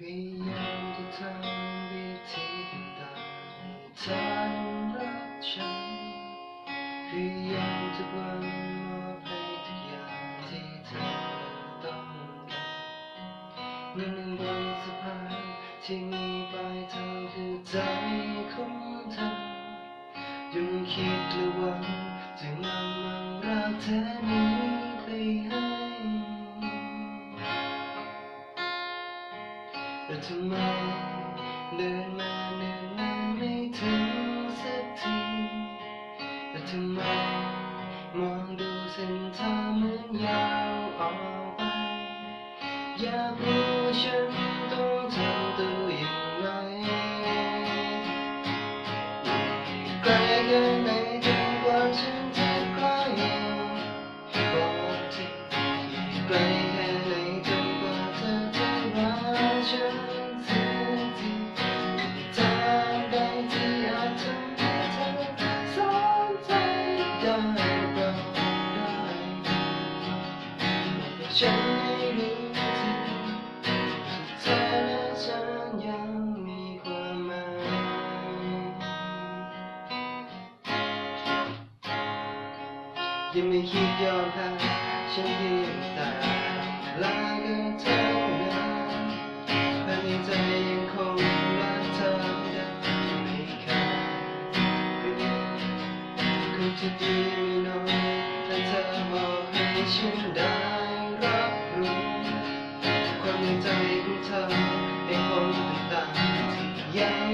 พยายามจะทำวิธีต่างๆให้เธอนั้นรักฉันพยายามทุกวันมอบให้ทุกอย่างที่เธอต้องการหนึ่งบนสะพานที่มีปลายทางคือใจของเธอยังคิดและหวังจะนำมันรักเธอนี้ แต่ทำไมเดินมาเนิ่นนานไม่ถึงสักทีแต่ทำไมมองดูเส้นทางเหมือนยาวออกไปอยากรู้ฉัน ฉันให้รู้ทีสุดท้ายแล้วฉันยังมีความหมายยังไม่คิดยอมแพ้ฉันเพียงแต่ลาก็เท่านั้นภายในใจยังคงรักเธอได้ไม่ขาดเปลี่ยนคงจะดีไม่น้อยถ้าเธอบอกให้ฉันได้ รับรู้ความในใจของเธอในคนต่างๆที่ยัง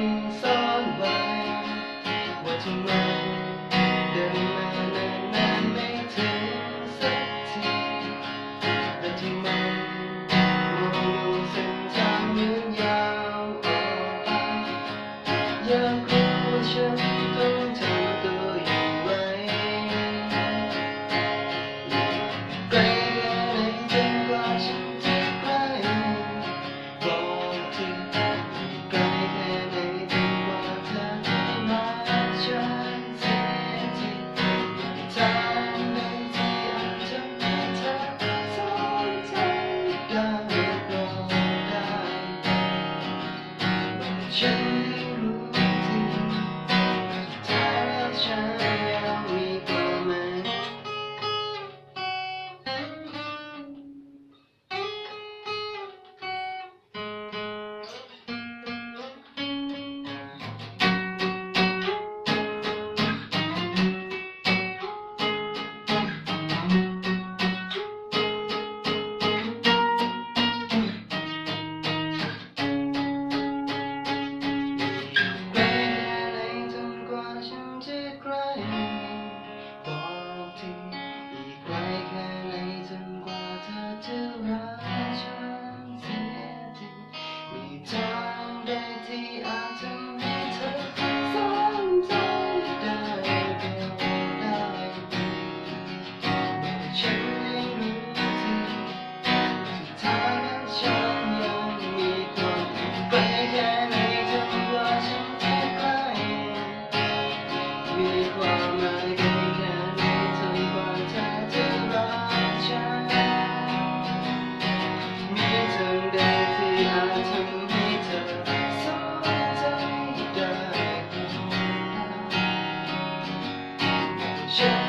ฉั